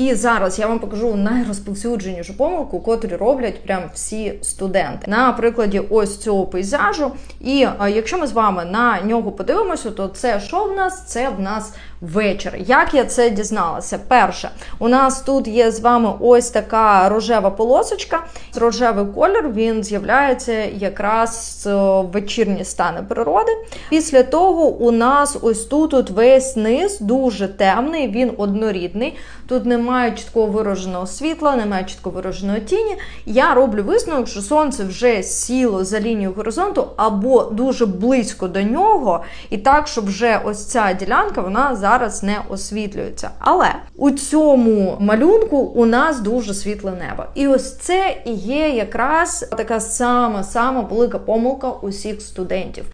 І зараз я вам покажу найрозповсюдженішу помилку, котрі роблять прям всі студенти. На прикладі ось цього пейзажу. І е, якщо ми з вами на нього подивимося, то це що в нас? Це в нас вечір. Як я це дізналася? Перше, у нас тут є з вами ось така рожева полосочка. Рожевий колір він з'являється якраз в вечірні стани природи. Після того у нас ось тут от весь низ дуже темний, він однорідний. Тут немає чітко вираженого світла, немає чітко вираженої тіні. Я роблю висновок, що сонце вже сіло за лінією горизонту або дуже близько до нього, і так, щоб вже ось ця ділянка вона зараз не освітлюється. Але у цьому малюнку у нас дуже світле небо. І ось це і є якраз така сама сама велика помилка усіх студентів.